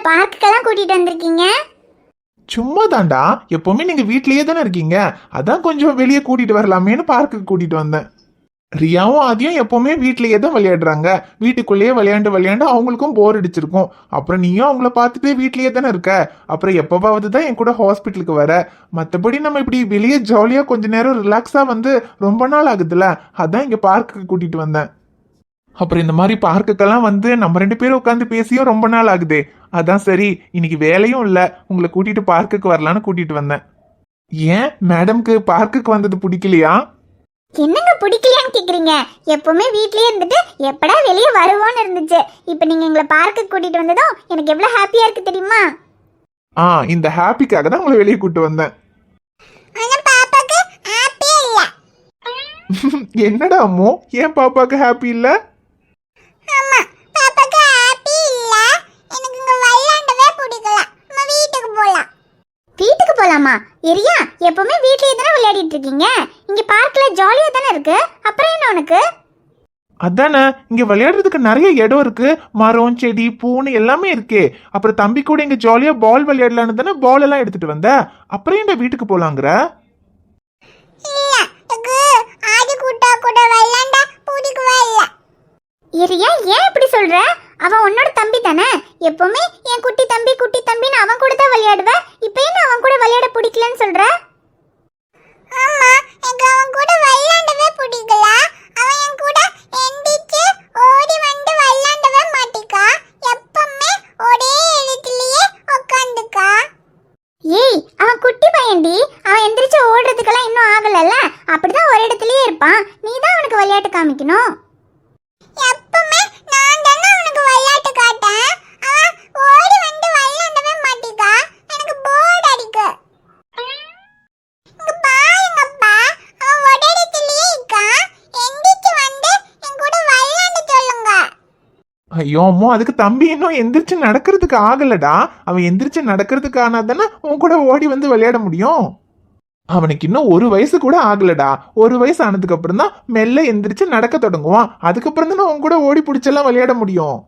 எங்களை பார்க்குக்கெல்லாம் கூட்டிட்டு வந்திருக்கீங்க? சும்மா தாண்டா எப்பவுமே நீங்க வீட்லயே தானே இருக்கீங்க. அதான் கொஞ்சம் வெளியே கூட்டிட்டு வரலாமேன்னு பார்க்குக்கு கூட்டிட்டு வந்தேன். ரியாவும் ஆதியும் எப்பவுமே வீட்லயே தான் விளையாடுறாங்க. வீட்டுக்குள்ளேயே விளையாண்டு விளையாண்டு அவங்களுக்கும் போர் அடிச்சிருக்கும். அப்புறம் நீயும் அவங்கள பார்த்துட்டு வீட்லயே தானே இருக்க. அப்புறம் எப்பவாவது தான் என் கூட ஹாஸ்பிட்டலுக்கு வர. மற்றபடி நம்ம இப்படி வெளியே ஜாலியா கொஞ்ச நேரம் ரிலாக்ஸா வந்து ரொம்ப நாள் ஆகுதுல. அதான் இங்க பார்க்குக்கு கூட்டிட்டு வந்தேன். அப்புறம் இந்த மாதிரி பார்க்குக்கெல்லாம் வந்து நம்ம ரெண்டு பேரும் உட்காந்து பேசியும் ரொம்ப நாள் ஆகுதே. அதான் சரி இன்னைக்கு வேலையும் இல்லை. உங்களை கூட்டிட்டு பார்க்குக்கு வரலான்னு கூட்டிட்டு வந்தேன். ஏன்? மேடம்க்கு பார்க்குக்கு வந்தது பிடிக்கலையா? என்னங்க பிடிக்கலையான்னு கேக்குறீங்க? எப்பவுமே வீட்லயே இருந்துட்டு எப்படா வெளியே வருவோன்னு இருந்துச்சு. இப்போ நீங்க எங்களை பார்க்கு கூட்டிட்டு வந்ததும் எனக்கு எவ்வளவு ஹாப்பியா இருக்கு தெரியுமா? ஆ இந்த ஹாப்பிக்காக தான் உங்களை வெளியே கூட்டு வந்தேன். என்னடா அம்மோ? ஏன் பாப்பாக்கு ஹாப்பி இல்ல ஆமா பாப்பாக்கு ஹாப்பி இல்ல எனக்கு இங்க விளையாண்டவே பிடிக்கல நம்ம வீட்டுக்கு போலாம் போலாமா எரியா எப்பவுமே வீட்லயே தானே விளையாடிட்டு இருக்கீங்க? இங்க பார்க்ல ஜாலியா தானே இருக்கு? அப்புறம் என்ன உனக்கு? அதானே இங்க விளையாடுறதுக்கு நிறைய இடம் இருக்கு. மரம் செடி பூன்னு எல்லாமே இருக்கே. அப்புறம் தம்பி கூட இங்க ஜாலியா பால் விளையாடலான்னு தானே பால் எல்லாம் எடுத்துட்டு வந்த. அப்புறம் இந்த வீட்டுக்கு போலாங்கிற? எரியா ஏன் இப்படி சொல்ற? அவன் உன்னோட தம்பி தானே. எப்பவுமே என் குட்டி தம்பி குட்டி தம்பின்னு அவன் கூட தான் விளையாடுவ. இப்போ என்ன அவன் கூட விளையாட பிடிக்கலன்னு சொல்ற? ஆமா எனக்கு அவன் கூட விளையாடவே பிடிக்கல. அவன் என் கூட எந்திரிச்சு ஓடி வந்து விளையாடவே மாட்டிக்கா. எப்பவுமே ஒரே இடத்துலயே உட்காந்துக்கா ஏய் அவன் குட்டி பையன்டி. அவன் எந்திரிச்சு ஓடுறதுக்கெல்லாம் இன்னும் ஆகலல்ல? அப்படிதான் ஒரு இடத்துலயே இருப்பான். நீ தான் அவனுக்கு விளையாட்டு காமிக்கணும். எப்பவுமே நான் தானே அவனுக்கு விளையாட்டு காட்டேன். அவன் ஓடி வந்து விளையாடவே மாட்டிக்கா எனக்கு போர்டு அடிக்கு இங்க பாருங்கப்பா அவன் ஒரு இடத்துலயே இருக்கான் எந்திரிச்சு வந்து என் கூட விளையாட சொல்லுங்க ஐயோ அம்மோ அதுக்கு தம்பி இன்னும் எந்திரிச்சு நடக்கிறதுக்கு ஆகலடா. அவன் எந்திரிச்சு நடக்கிறதுக்கு ஆனா தானே உன் கூட ஓடி வந்து விளையாட முடியும். அவனுக்கு இன்னும் ஒரு வயசு கூட ஆகலடா. ஒரு வயசு ஆனதுக்கு அப்புறம் தான் மெல்ல எந்திரிச்சு நடக்க தொடங்குவான். அதுக்கப்புறம் தானே உன் கூட ஓடி பிடிச்செல்லாம் விளையாட முடியும்.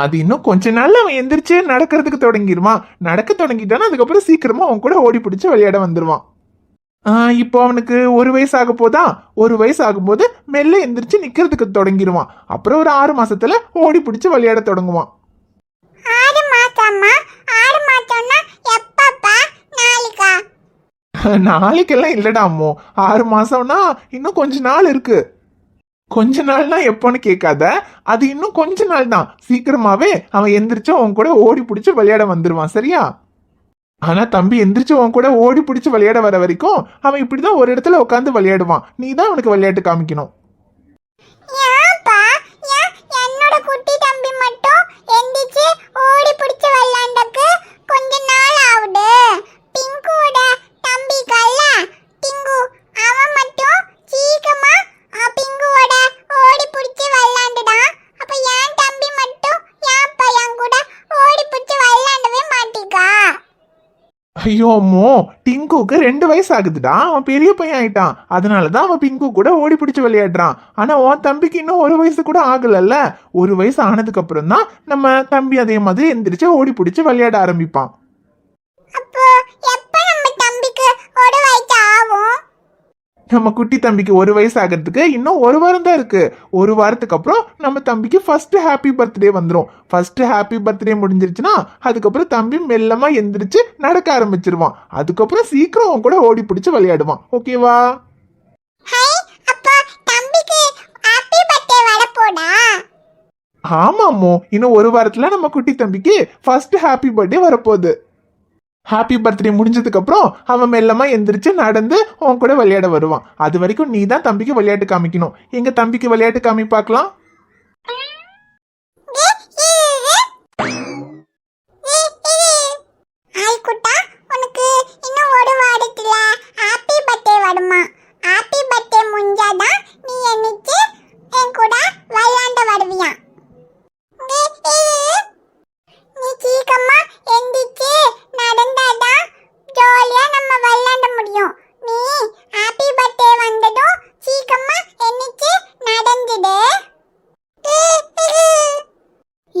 அது இன்னும் கொஞ்ச நாள்ல அவன் எந்திரிச்சு நடக்கிறதுக்கு தொடங்கிடுவான் நடக்க தொடங்கிட்டானா அதுக்கப்புறம் சீக்கிரமா அவன் கூட ஓடி பிடிச்சு விளையாட வந்துருவான். ஆ, இப்போ அவனுக்கு ஒரு வயசு ஆக போதா? ஒரு வயசு ஆகும்போது மெல்ல எந்திரிச்சு நிக்கிறதுக்கு தொடங்கிடுவான். அப்புறம் ஒரு ஆறு மாசத்துல ஓடி பிடிச்சு விளையாட தொடங்குவான். ஆறு மாசமா? ஆறு மாசம்னா எப்பப்பா? நாளைக்கா? நாளைக்கெல்லாம் இல்லடா அம்மோ. ஆறு மாசம்னா இன்னும் கொஞ்ச நாள் இருக்கு. கொஞ்ச நாள்னா எப்போன்னு கேட்காத. அது இன்னும் கொஞ்ச நாள் தான் சீக்கிரமாவே அவன் எந்திரிச்சு அவன் கூட ஓடி பிடிச்சு விளையாட வந்துருவான். சரியா? ஆனா தம்பி எந்திரிச்சு உன் கூட ஓடி பிடிச்சு விளையாட வர வரைக்கும் அவன் இப்படிதான் ஒரு இடத்துல உட்காந்து விளையாடுவான். நீ தான் அவனுக்கு விளையாட்டு காமிக்கணும் ஏன்ப்பா ஏன் என்னோட குட்டி தம்பி மட்டும் எந்திரிச்சு ஓடி பிடிச்சு விளையாண்டக்கு கொஞ்ச நாள் ஆகுது பிங்குவோட தம்பி கல்ல பிங்கு அவன் மட்டும் சீக்கிரமா அஹ், பிங்குவோட ஓடி பிடிச்சு விளையாண்டுடான் அப்ப என் தம்பி மட்டும் ஏன்ப்பா என் கூட ஓடி பிடிச்சு விளையாடவே மாட்டிக்கா ஐயோ அம்மோ டிங்குக்கு ரெண்டு வயசு ஆகுதுடா அவன் பெரிய பையன் ஆயிட்டான். அதனாலதான் அவன் பிங்கு கூட ஓடி பிடிச்சி விளையாடுறான். ஆனால் உன் தம்பிக்கு இன்னும் ஒரு வயசு கூட ஆகலல்ல? ஒரு வயசு ஆனதுக்கு அப்புறம் தான் நம்ம தம்பி அதே மாதிரி எந்திரிச்சு ஓடி பிடிச்சி விளையாட ஆரம்பிப்பான். நம்ம குட்டி தம்பிக்கு ஒரு வயசு ஆகிறதுக்கு இன்னும் ஒரு வாரம் தான் இருக்கு. ஒரு வாரத்துக்கு அப்புறம் நம்ம தம்பிக்கு ஃபர்ஸ்ட் ஹாப்பி பர்த்டே வந்துடும் ஃபர்ஸ்ட் ஹாப்பி பர்த்டே முடிஞ்சிருச்சுன்னா அதுக்கப்புறம் தம்பி மெல்லமா எந்திரிச்சு நடக்க ஆரம்பிச்சிருவான். அதுக்கப்புறம் சீக்கிரம் அவன் கூட ஓடி பிடிச்சு விளையாடுவான். ஓகேவா ஆமாமோ இன்னும் ஒரு வாரத்துல நம்ம குட்டி தம்பிக்கு ஃபர்ஸ்ட் ஹாப்பி பர்த்டே வரப்போகுது. ஹாப்பி பர்த்டே முடிஞ்சதுக்கு அப்புறம் அவன் மெல்லமா எந்திரிச்சு நடந்து உன் கூட விளையாட வருவான். அது வரைக்கும் நீ தான் தம்பிக்கு விளையாட்டு காமிக்கணும். எங்க தம்பிக்கு விளையாட்டு காமி பார்க்கலாம். உனக்கு இன்னும் ஒரு வாரத்துல ஹாப்பி பர்த்டே வருமா ஹாப்பி பர்த்டே முடிஞ்சாதான் நீ என்னைக்கு என் கூட விளையாண்ட வருவியா நீ சீக்கிரமா எந்திரிச்சு நடந்தாதான் ஜாலியா நம்ம விளையாட முடியும் நீ ஹாப்பி பர்த்டே வந்ததும்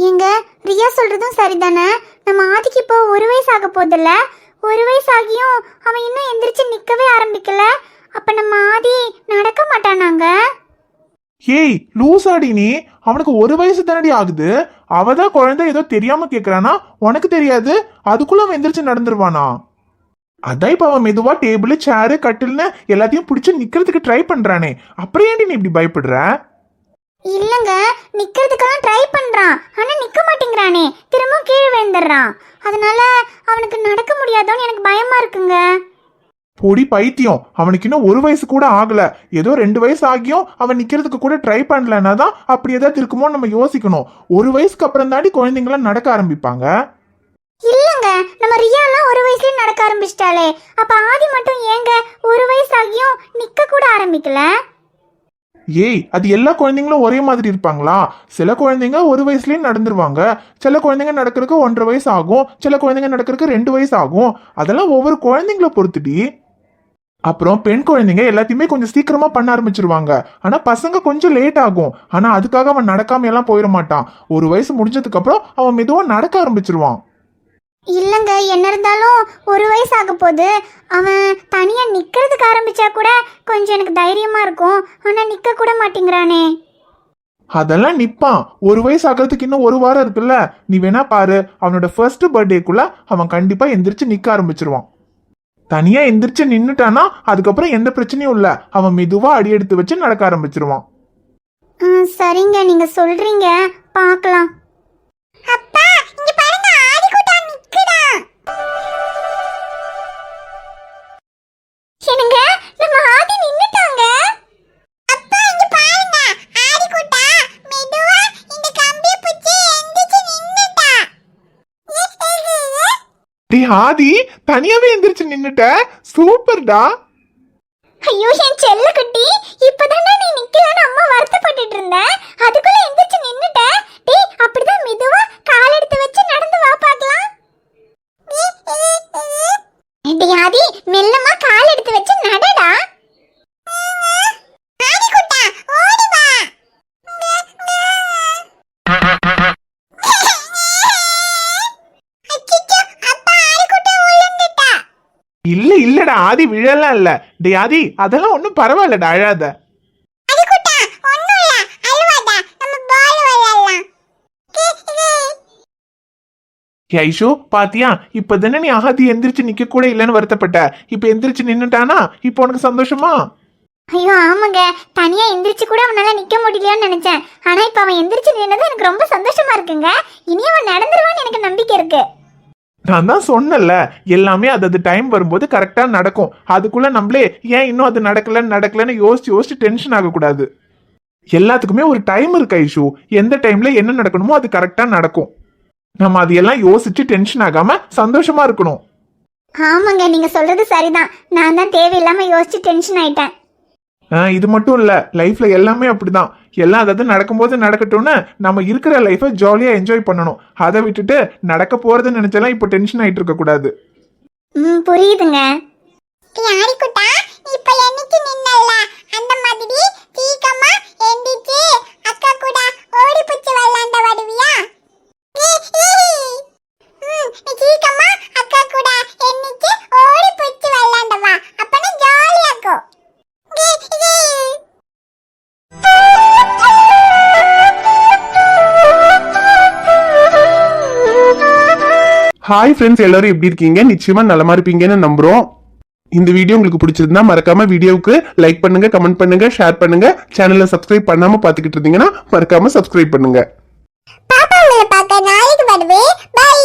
சொல்றதும் சரிதானே? நம்ம ஆதிக்கு இப்போ ஒரு வயசு ஆக போதில்ல. ஒரு வயசு ஆகியும் அவன் இன்னும் எந்திரிச்சு நிக்கவே ஆரம்பிக்கல. அப்ப நம்ம ஆதி நடக்க மாட்டானாங்க? ஏய் லூசாடி நீ. அவனுக்கு ஒரு வயசு தானடி ஆகுது. அவதான் குழந்தை ஏதோ தெரியாம கேக்குறானா? உனக்கு தெரியாது. அதுக்குள்ள அவன் எந்திரிச்சு நடந்துருவானா? அதான் இப்ப அவன் மெதுவா டேபிள் சேரு கட்டில்னு எல்லாத்தையும் பிடிச்சு நிக்கிறதுக்கு ட்ரை பண்றானே. அப்புறம் ஏன்டி நீ இப்படி பயப்படுற? இல்லங்க நிக்கிறதுக்கெல்லாம் ட்ரை பண்றான். ஆனா நிக்க மாட்டேங்கிறானே. திரும்ப கீழே விழுந்துடுறான். அதனால அவனுக்கு நடக்க முடியாதோன்னு எனக்கு பயமா இருக்குங்க. பொடி பைத்தியம். அவனுக்கு இன்னும் ஒரு வயசு கூட ஆகல. ஏதோ ரெண்டு வயசு ஆகியும் அவன் நிக்கிறதுக்கு கூட ட்ரை பண்ணலன்னா தான் அப்படி ஏதாவது இருக்குமோ நம்ம யோசிக்கணும். ஒரு வயசுக்கு அப்புறம் தாண்டி குழந்தைங்களாம் நடக்க ஆரம்பிப்பாங்க. இல்லங்க நம்ம ரியாலாம் ஒரு வயசுலயே நடக்க ஆரம்பிச்சிட்டாளே. அப்ப ஆதி மட்டும் ஏங்க ஒரு வயசு ஆகியும் நிக்க கூட ஆரம்பிக்கல? ஏய் அது எல்லா குழந்தைங்களும் ஒரே மாதிரி இருப்பாங்களா? சில குழந்தைங்க ஒரு வயசுலேயும் நடந்துருவாங்க. சில குழந்தைங்க நடக்கிறதுக்கு ஒன்றரை வயசு ஆகும். சில குழந்தைங்க நடக்கிறதுக்கு ரெண்டு வயசு ஆகும். அதெல்லாம் ஒவ்வொரு குழந்தைங்கள பொறுத்துடி. அப்புறம் பெண் குழந்தைங்க எல்லாத்தையுமே கொஞ்சம் சீக்கிரமா பண்ண ஆரம்பிச்சிருவாங்க. ஆனா பசங்க கொஞ்சம் லேட் ஆகும். ஆனா அதுக்காக அவன் நடக்காம எல்லாம் போயிட மாட்டான். ஒரு வயசு முடிஞ்சதுக்கு அப்புறம் அவன் மெதுவா நடக்க ஆரம்பிச்சிருவான். இல்லங்க என்ன இருந்தாலும் ஒரு வயசு ஆக போகுது. அவன் தனியா நிக்கிறதுக்கு ஆரம்பிச்சா கூட கொஞ்சம் எனக்கு தைரியமா இருக்கும். ஆனா நிக்க கூட மாட்டேங்கிறானே. அதெல்லாம் நிப்பான். ஒரு வயசு ஆகிறதுக்கு இன்னும் ஒரு வாரம் இருக்குல்ல. நீ வேணா பாரு. அவனோட ஃபர்ஸ்ட் பர்த்டேக்குள்ள அவன் கண்டிப்பா எந்திரிச்சு நிக்க ஆரம்பிச்சிருவான். தனியா எந்திரிச்சு நின்னுட்டானா அதுக்கப்புறம் எந்த பிரச்சனையும் இல்ல. அவன் மெதுவா அடி எடுத்து வச்சு நடக்க ஆரம்பிச்சிருவான். சரிங்க. நீங்க சொல்றீங்க. பார்க்கலாம். டே ஆதி தனியாவே எந்திரிச்சு நின்னுட்ட. சூப்பர்டா. ஐயோ என் செல்ல குட்டி இப்பதானே நீ நிக்கலன்னு அம்மா வருத்தப்பட்டுட்டு இருந்தேன் அதுக்குள்ள எந்திரிச்சு நின்னுட்ட. டேய் அப்படிதான் மெதுவா கால் எடுத்து வச்சு நடந்து வா பார்க்கலாம். டேய் ஆதி மெல்லமா கால் எடுத்து வச்சு நடடா ஆதி குட்டா ஓடி வா அச்சச்சோ அப்பா ஆதி குட்டா விழுந்துட்டா இல்ல இல்லடா ஆதி விழலாம் இல்ல. டே ஆதி அதெல்லாம் ஒன்றும் பரவாயில்லடா அழாத. ஐஷோ பாத்தியா? இப்ப தானே நீ ஆதி எந்திரிச்சு நிக்க கூட இல்லைன்னு வருத்தப்பட்ட. இப்ப எந்திரிச்சு நின்னுட்டானா? இப்போ உனக்கு சந்தோஷமா? ஐயோ ஆமாங்க. தனியா எந்திரிச்சு கூட அவனால நிக்க முடியலையோன்னு நினைச்சேன். ஆனா இப்ப அவன் எந்திரிச்சு நின்னது எனக்கு ரொம்ப சந்தோஷமா இருக்குங்க. இனி அவன் நடந்துருவான்னு எனக்கு நம்பிக்கை இருக்கு. நான் தான் சொன்னல எல்லாமே அது அது டைம் வரும்போது கரெக்டாக நடக்கும். அதுக்குள்ள நம்மளே ஏன் இன்னும் அது நடக்கலன்னு நடக்கலன்னு யோசிச்சு யோசிச்சு டென்ஷன் ஆகக்கூடாது. எல்லாத்துக்குமே ஒரு டைம் இருக்கு ஐஷு. எந்த டைம்ல என்ன நடக்கணுமோ அது கரெக்டாக நடக்கும். நம்ம அதையெல்லாம் யோசிச்சு டென்ஷன் ஆகாம சந்தோஷமா இருக்கணும். ஆமாங்க நீங்க சொல்றது சரிதான். நான் தான் தேவையில்லாம யோசிச்சு டென்ஷன் ஆயிட்டேன். இது மட்டும் இல்லை லைஃப்ல எல்லாமே அப்படிதான். எல்லாம் அதாவது நடக்கும்போது நடக்கட்டும்னு நம்ம இருக்கிற லைஃபை ஜாலியா என்ஜாய் பண்ணணும். அதை விட்டுட்டு நடக்க போறதுன்னு நினைச்செல்லாம் இப்போ டென்ஷன் ஆயிட்டு இருக்க கூடாது. ம் புரியுதுங்க. யாரிக்குட்டா என்னைக்கு நின்னல்ல? ஹாய் ஃப்ரெண்ட்ஸ் எல்லாரும் எப்படி இருக்கீங்க? நிச்சயமா நலமா இருப்பீங்கன்னு நம்புறோம். இந்த வீடியோ உங்களுக்கு பிடிச்சிருந்தா மறக்காம வீடியோவுக்கு லைக் பண்ணுங்க கமெண்ட் பண்ணுங்க ஷேர் பண்ணுங்க. சேனலை சப்ஸ்கிரைப் பண்ணாம பாத்துக்கிட்டு இருந்தீங்கன்னா மறக்காம சப்ஸ்கிரைப் பண்ணுங்க. பாப்பா உங்களை பார்க்க நாளைக்கு வருவேன். பை